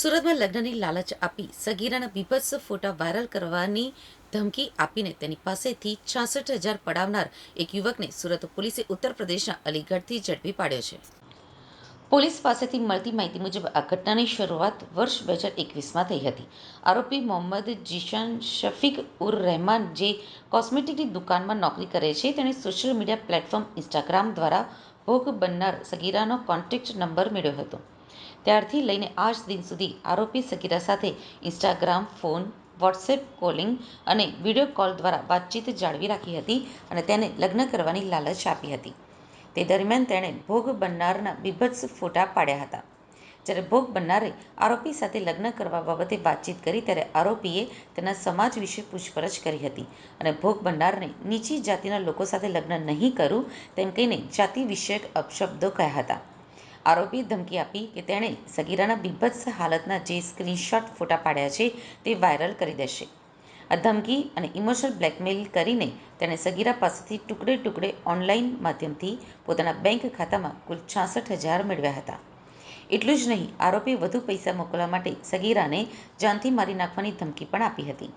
સુરતમાં લગ્નની લાલચ આપી સગીરાના બીભત્સ ફોટા વાયરલ કરવાની ધમકી આપીને તેની પાસેથી છાસઠ હજાર પડાવનાર એક યુવકને સુરત પોલીસે ઉત્તર પ્રદેશના અલીગઢથી ઝડપી પાડ્યો છે. પોલીસ પાસેથી મળતી માહિતી મુજબ આ ઘટનાની શરૂઆત વર્ષ બે હજાર એકવીસમાં થઈ હતી. આરોપી મોહમ્મદ જીશાન શફીક ઉર રહેમાન, જે કોસ્મેટિકની દુકાનમાં નોકરી કરે છે, તેણે સોશિયલ મીડિયા પ્લેટફોર્મ ઇન્સ્ટાગ્રામ દ્વારા ભોગ બનનાર સગીરાનો કોન્ટેક્ટ નંબર મેળવ્યો હતો. ત્યારથી લઈને આજ દિન સુધી આરોપી સગીરા સાથે ઇન્સ્ટાગ્રામ ફોન વોટ્સએપ કોલિંગ અને વીડિયો કોલ દ્વારા વાતચીત જાળવી રાખી હતી અને તેને લગ્ન કરવાની લાલચ આપી હતી. તે દરમિયાન તેણે ભોગ બનનારના બીભત્સ ફોટા પાડ્યા હતા. જ્યારે ભોગ બનનારે આરોપી સાથે લગ્ન કરવા બાબતે વાતચીત કરી ત્યારે આરોપીએ તેના સમાજ વિશે પૂછપરછ કરી હતી અને ભોગ બનનારને નીચી જાતિના લોકો સાથે લગ્ન નહીં કરું તેમ કહીને જાતિ વિષયક અપશબ્દો કહ્યા હતા. આરોપીએ ધમકી આપી કે તેણે સગીરાના બીભત્સ હાલતના જે સ્ક્રીનશોટ ફોટા પાડ્યા છે તે વાયરલ કરી દેશે. આ ધમકી અને ઇમોશનલ બ્લેકમેલ કરીને તેણે સગીરા પાસેથી ટુકડે ટુકડે ઓનલાઈન માધ્યમથી પોતાના બેંક ખાતામાં કુલ છાસઠ હજાર મેળવ્યા હતા. એટલું જ નહીં, આરોપીએ વધુ પૈસા મોકલવા માટે સગીરાને જાનથી મારી નાખવાની ધમકી પણ આપી હતી.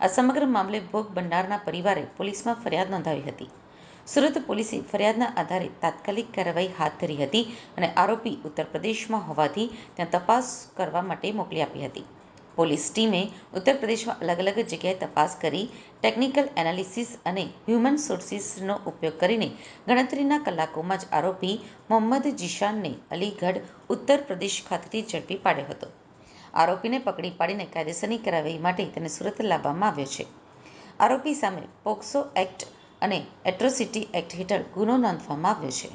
આ સમગ્ર મામલે ભોગ બનનારના પરિવારે પોલીસમાં ફરિયાદ નોંધાવી હતી. સુરત પોલીસે ફરિયાદના આધારે તાત્કાલિક કાર્યવાહી હાથ ધરી હતી અને આરોપી ઉત્તર પ્રદેશમાં હોવાથી ત્યાં તપાસ કરવા માટે મોકલી આપી હતી. પોલીસ ટીમે ઉત્તર પ્રદેશમાં અલગ અલગ જગ્યાએ તપાસ કરી, ટેકનિકલ એનાલિસિસ અને હ્યુમન સોર્સિસનો ઉપયોગ કરીને ગણતરીના કલાકોમાં જ આરોપી મોહમ્મદ જીશાનને અલીગઢ, ઉત્તર પ્રદેશ ખાતેથી ઝડપી પાડ્યો હતો. આરોપીને પકડી પાડીને કાયદેસરની કાર્યવાહી માટે તેને સુરત લાવવામાં આવ્યો છે. આરોપી સામે પોક્સો એક્ટ અને એટ્રોસિટી એક્ટ હેઠળ ગુનો નોંધવામાં આવ્યો છે.